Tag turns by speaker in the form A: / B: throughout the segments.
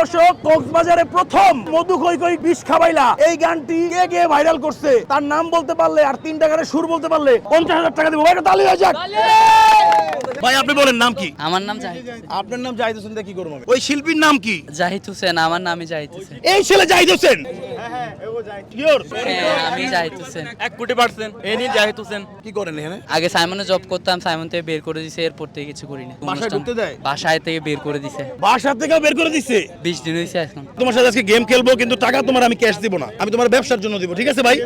A: দর্শক কক্সবাজারে প্রথম মধু কই কই বিষ খাবাইলা এই গানটি কে ভাইরাল করছে তার নাম বলতে পারলে আর তিন টাকার সুর বলতে পারলে পঞ্চাশ হাজার টাকা দেবো ভাই তালি হয়ে যাক ভাই আপনি বলেন নাম কি আমার নাম জাহিদ আপনার জাহিদ হোসেন কি করবো ওই শিল্পীর নাম কি
B: জাহিদ হোসেন আমার নামই জাহিদ হোসেন
A: এই ছেলে জাহিদ হোসেন হ্যাঁ, আমি তোমার কিন্তু টাকা তোমার আমি ক্যাশ দিব আমি তোমার ব্যবসার জন্য দিব ঠিক আছে ভাই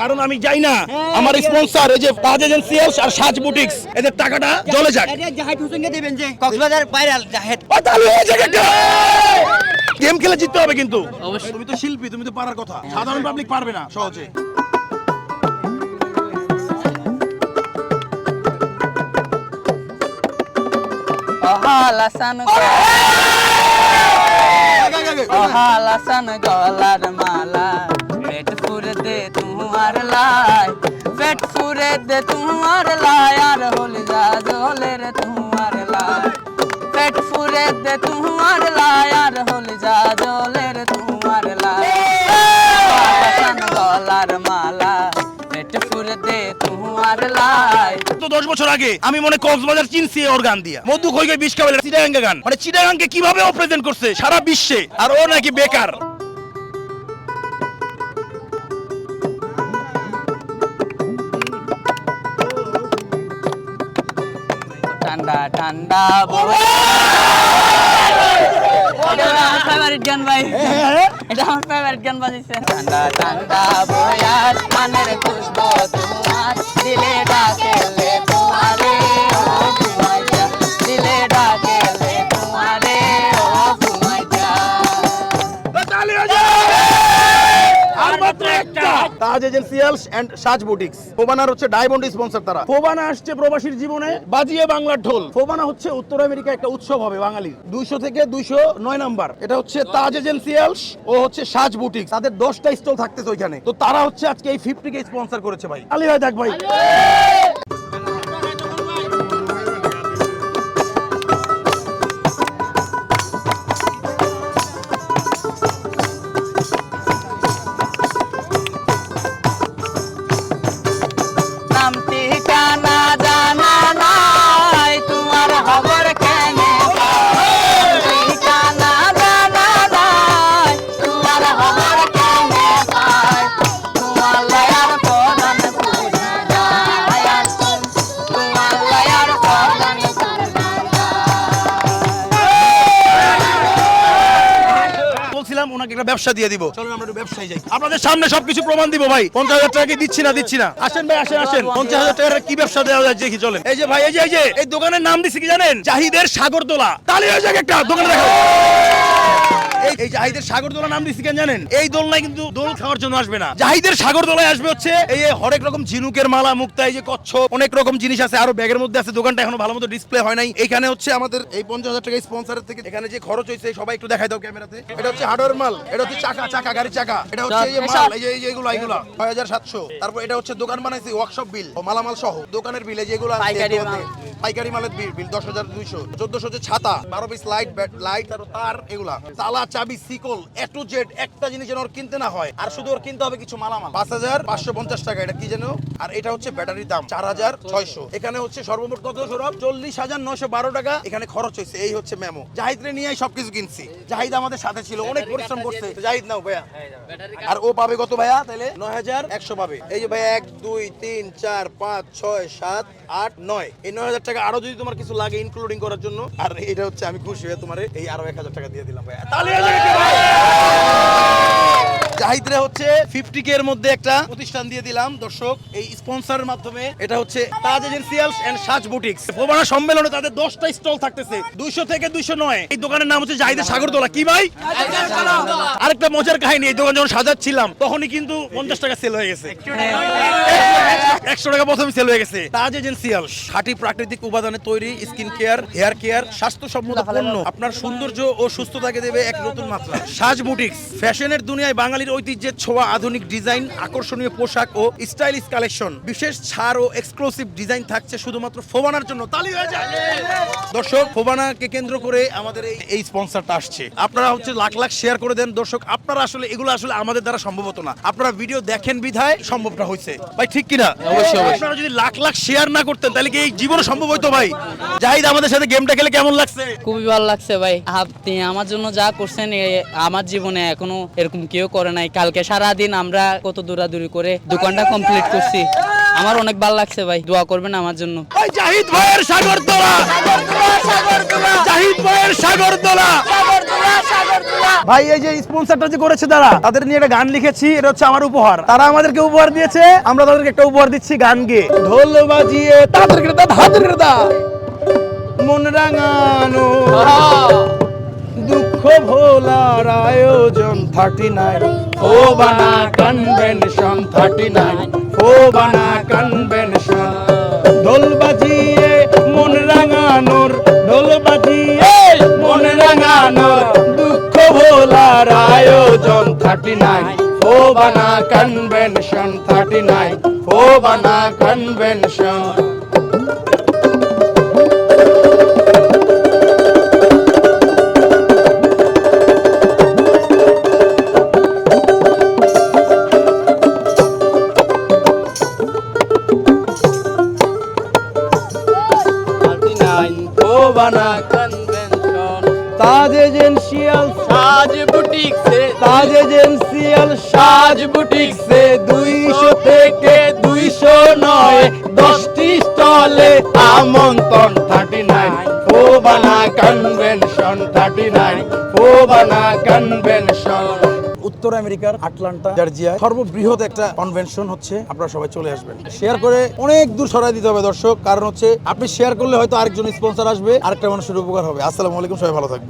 A: কারণ আমি যাই না আমার স্পন্সর এই যে তাজ এজেন্সি আর সাজ বুটিক্স এদের টাকাটা জলে যাক
C: এটা জাহিদ হোসেনকে দিবেন যে কক্সবাজার
A: গেম খেলে জিততে হবে কিন্তু অবশ্যই তুমি তো শিল্পী তুমি তো পারার কথা সাধারণ পাবলিক পারবে না সহজে পেট গত দশ বছর আগে আমি মনে কক্সবাজার চিনছি ওর গান দিয়া মধু খৈকে বিশ কাবে চিটাগাঙ্গা গান মানে চিটাগাঙ্গে কিভাবে ও প্রেজেন্ট করছে সারা বিশ্বে আর ও নাকি বেকার
D: ঠান্ডা ঠান্ডা বড়
B: ফেভারিট গান ভাই এটা আমার ফেভারিট গান বাজিছে
D: ঠান্ডা ঠান্ডা বয়ার মানের খুশবু তোমার দিলে ডাকে লে ও তোমায় দিলে ডাকে
A: Taj essentials and Saaj boutiques ফোবানার হচ্ছে ডায়মন্ড স্পন্সর তারা ফোবানা আসছে প্রবাসীর জীবনে বাজিয়ে বাংলার ঢোল ফোবানা হচ্ছে উত্তর আমেরিকা একটা উৎসব হবে বাঙালি দুইশো থেকে দুইশো নয় নাম্বার এটা হচ্ছে তাজ এজেন্সিয়ালস ও হচ্ছে সাজ বুটিক তাদের দশটা স্টল থাকতেছে ওইখানে তো তারা হচ্ছে আজকে এই ফিফটিকে স্পন্সর করেছে ভাই আলি ভাই দেখ ভাই আপনাকে একটা ব্যবসা দিয়ে দিব চলুন আমরা ব্যবসায় যাই আপনাদের সামনে সবকিছু প্রমাণ দিব ভাই পঞ্চাশ হাজার টাকা কি দিচ্ছি না দিচ্ছি না আসেন ভাই আসেন আসেন পঞ্চাশ হাজার টাকার কি ব্যবসা দেওয়া যায় দেখি চলেন এই যে ভাই এই যে এই যে এই দোকানের নাম দিচ্ছি কি জানেন জাহিদের তোলা তাহলে ওই একটা দোকান দেখা এই জাহিদের সাগর দোলা নাম দিচ্ছি কেন জানেন এই দোলনায় কিন্তু দোল খাওয়ার জন্য আসবে না জাহিদের সাগর দোলায় আসবে হচ্ছে এই হরেক রকম ঝিনুকের মালা মুক্তা এই যে কচ্ছ অনেক রকম জিনিস আছে আরো ব্যাগের মধ্যে আছে দোকানটা এখনো ভালো মতো ডিসপ্লে হয় নাই এখানে হচ্ছে আমাদের এই পঞ্চাশ হাজার টাকা স্পন্সারের থেকে এখানে যে খরচ হয়েছে সবাই একটু দেখাই দাও ক্যামেরাতে এটা হচ্ছে হার্ডওয়ার মাল এটা হচ্ছে চাকা চাকা গাড়ির চাকা এটা হচ্ছে এই মাল এই যে এই যেগুলো ছয় হাজার সাতশো তারপর এটা হচ্ছে দোকান বানাইছে ওয়ার্কশপ বিল মালামাল সহ দোকানের বিলে যেগুলো পাইকারি মালের বিল বিল দশ হাজার দুইশো চোদ্দশো যে ছাতা বারো পিস লাইট লাইট আর তার এগুলা তালা চাবি সিকল এ টু জেড একটা জিনিস যেন ওর কিনতে না হয় আর শুধু ওর কিনতে হবে কিছু মালামাল পাঁচ হাজার পাঁচশো পঞ্চাশ টাকা এটা কি যেন আর এটা হচ্ছে ব্যাটারির দাম চার হাজার ছয়শো এখানে হচ্ছে সর্বমোট কত সৌরভ চল্লিশ হাজার নয়শো বারো টাকা এখানে খরচ হয়েছে এই হচ্ছে মেমো জাহিদরে নিয়ে সবকিছু কিনছি জাহিদ আমাদের সাথে ছিল অনেক পরিশ্রম করছে জাহিদ নাও ভাইয়া হ্যাঁ, আর ও পাবে কত ভাইয়া তাহলে নয় হাজার একশো পাবে এই যে ভাইয়া এক দুই তিন চার পাঁচ ছয় সাত আট নয় এই নয় হাজার টাকা আরো যদি তোমার কিছু লাগে ইনক্লুডিং করার জন্য আর এটা হচ্ছে আমি খুশি হয়ে তোমার এই আরো এক হাজার টাকা দিয়ে দিলাম ভাই তাহলে হচ্ছে ফিফটি কে এর মধ্যে একটা প্রতিষ্ঠান দিয়ে দিলাম দর্শক এই মাধ্যমে এটা হচ্ছে Taj essentials and Saaj boutiques সম্মেলনে তাদের দশটা স্টল থাকতেছে দুইশো থেকে দুইশো নয় এই দোকানের নাম হচ্ছে কি ভাই আরেকটা মজার কাহিনী এই দোকান যখন সাজাচ্ছিলাম তখনই কিন্তু পঞ্চাশ টাকা সেল হয়ে গেছে একশো টাকা প্রথমে সেল হয়ে গেছে তাজ এজেন্সিয়াল প্রাকৃতিক উপাদানে তৈরি স্কিন কেয়ার হেয়ার কেয়ার স্বাস্থ্যসম্মত পণ্য আপনার সৌন্দর্য ও সুস্থতাকে দেবে এক নতুন মাত্রা সাজ বুটিক্স ফ্যাশনের দুনিয়ায় বাঙালির বাঙালির ঐতিহ্যের ছোঁয়া আধুনিক ডিজাইন আকর্ষণীয় পোশাক ও স্টাইলিশ কালেকশন বিশেষ ছাড় ও এক্সক্লুসিভ ডিজাইন থাকছে শুধুমাত্র ফোবানার জন্য তালি হয়ে যায় দর্শক ফোবানাকে কেন্দ্র করে আমাদের এই স্পন্সারটা আসছে আপনারা হচ্ছে লাখ লাখ শেয়ার করে দেন দর্শক আপনারা আসলে এগুলো আসলে আমাদের দ্বারা সম্ভব হতো না আপনারা ভিডিও দেখেন বিধায় সম্ভবটা হয়েছে ভাই ঠিক কিনা
B: অবশ্যই আপনারা
A: যদি লাখ লাখ শেয়ার না করতেন তাহলে কি এই জীবনে সম্ভব হইতো ভাই জাহিদ আমাদের সাথে গেমটা খেলে কেমন লাগছে
B: খুবই ভালো লাগছে ভাই আপনি আমার জন্য যা করছেন আমার জীবনে এখনো এরকম কেউ করে না নাই কালকে সারা দিন আমরা কত দৌড়াদৌড়ি করে দোকানটা কমপ্লিট করছি আমার অনেক ভালো লাগছে ভাই দোয়া করবেন আমার জন্য
A: জাহিদ ভাইয়ের সাগর তোলা জাহিদ ভাইয়ের সাগর তোলা ভাই এই যে স্পন্সরটা যে করেছে তারা তাদের নিয়ে একটা গান লিখেছি এটা হচ্ছে আমার উপহার তারা আমাদেরকে উপহার দিয়েছে আমরা তাদেরকে একটা উপহার দিচ্ছি গান গিয়ে ঢোল বাজিয়ে তাদের ক্রেতা তাদের ক্রেতা মন রাঙানো দুঃখ ভোলার আয়োজন thirty nine FOBANA convention thirty nine FOBANA convention ঢোল বাজিয়ে মন রাঙানোর ঢোল বাজিয়ে মন রাঙানোর দুঃখ ভোলার আয়োজন thirty nine FOBANA convention thirty nine FOBANA convention বানা convention Taj essential Saaj boutique সে তাজ এজেন্সিয়াল সাজ বুটিক সে দুইশো থেকে দুইশো নয় দশটি স্টলে আমন্ত্রণ thirty nine FOBANA convention thirty nine FOBANA convention উত্তর আমেরিকার আটলান্টা জর্জিয়া সর্ববৃহৎ একটা কনভেনশন হচ্ছে আপনারা সবাই চলে আসবেন শেয়ার করে অনেক দূর সরাই দিতে হবে দর্শক কারণ হচ্ছে আপনি শেয়ার করলে হয়তো আরেকজন স্পন্সর আসবে আরেকটা মানুষের উপকার হবে আসসালামু আলাইকুম সবাই ভালো থাকবে